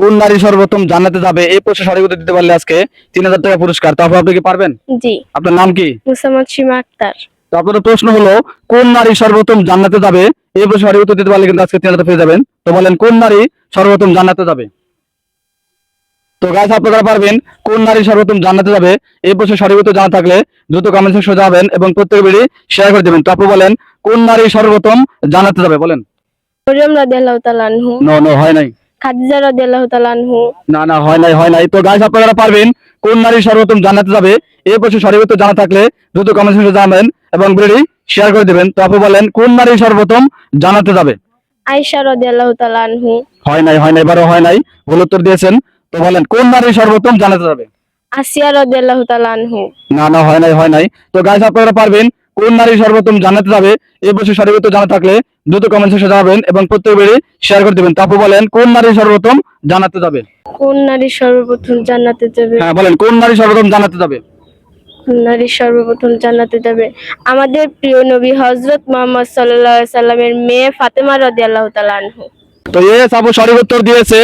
কোন নারী সর্বপ্রথম জান্নাতে যাবে? এই প্রশ্ন সঠিক উত্তর দিতে পারলে আজকে তিন হাজার টাকা পুরস্কার। তারপর আপনি কি পারবেন? জি। আপনার নাম কি? মুসাম্মদ সীমা আক্তার। তো আপনার প্রশ্ন হলো কোন নারী সর্বপ্রথম জান্নাতে যাবে? এই প্রশ্ন সঠিক উত্তর দিতে পারলে কিন্তু আজকে তিন হাজার পেয়ে যাবেন। তো বলেন কোন নারী সর্বপ্রথম জান্নাতে যাবে? তো গাছ আপনারা পারবেন কোন নারী সর্বপ্রথম জানাতে যাবে? এই সঠিক উত্তর জানা থাকলে দ্রুত কমেন্ট সেকশনে যাবেন এবং প্রত্যেক ভিডিও শেয়ার করে দেবেন। তো আপনি বলেন কোন নারী সর্বপ্রথম জানাতে যাবে? বলেন। মরিয়ম রাদিয়াল্লাহু তাআলা আনহু। নো নো হয় নাই। খাদিজা রাদিয়াল্লাহু তাআলা আনহু। না না হয় নাই হয় নাই। তো গাইস আপনারা পারবেন কোন নারী সর্বপ্রথম জান্নাতে যাবে এই প্রশ্ন সঠিক উত্তর জানা থাকলে দ্রুত কমেন্ট সেকশনে জানাবেন এবং ভিডিও শেয়ার করে দেবেন। তো আপনি বলেন কোন নারী সর্বপ্রথম জান্নাতে যাবে? আয়েশা রাদিয়াল্লাহু তাআলা আনহু। হয় নাই হয় নাই এবারও হয় নাই। ভুল উত্তর দিয়েছেন। তো বলেন কোন নারী সর্বপ্রথম জানাতে যাবে? আসিয়া রাদিয়াল্লাহু তাআলা আনহু। না না হয় নাই হয় নাই। তো গাইস আপনারা পারবেন কোন নারী সর্বপ্রথম জানাতে যাবে প্রশ্ন সঠিক উত্তর জানা থাকলে দ্রুত কমেন্ট সেকশনে জানাবেন এবং প্রত্যেক ভিডিও শেয়ার করে দেবেন। তারপর বলেন কোন নারী সর্বপ্রথম জানাতে যাবে? কোন নারী সর্বপ্রথম জান্নাতে যাবে? হ্যাঁ বলেন কোন নারী সর্বপ্রথম জানাতে যাবে? কোন নারী সর্বপ্রথম জান্নাতে যাবে? আমাদের প্রিয় নবী হযরত মুহাম্মদ সাল্লাল্লাহু আলাইহি সাল্লামের মেয়ে ফাতেমা রাদিয়াল্লাহু তাআলা আনহু। তো এ আপু সঠিক উত্তর দিয়েছে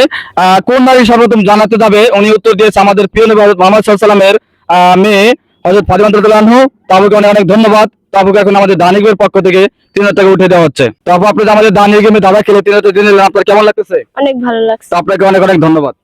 কোন নারী সর্বপ্রথম জানাতে যাবে? উনি উত্তর দিয়েছে আমাদের প্রিয় নবী হযরত মুহাম্মদ সাল্লাল্লাহু আলাইহি সাল্লামের আহ, মেয়ে রাদিয়াল্লাহু আনহু তাবুকে অনেক অনেক ধন্যবাদ। তাবুকে এখন আমাদের দানিগের পক্ষ থেকে তিন হাজার টাকা উঠে দেওয়া হচ্ছে। তারপর আপু আপনি আমাদের দানি গেমে দাদা খেলে তিন হাজার দিন আপনার কেমন লাগতেছে? অনেক ভালো লাগছে। আপনাকে অনেক অনেক ধন্যবাদ।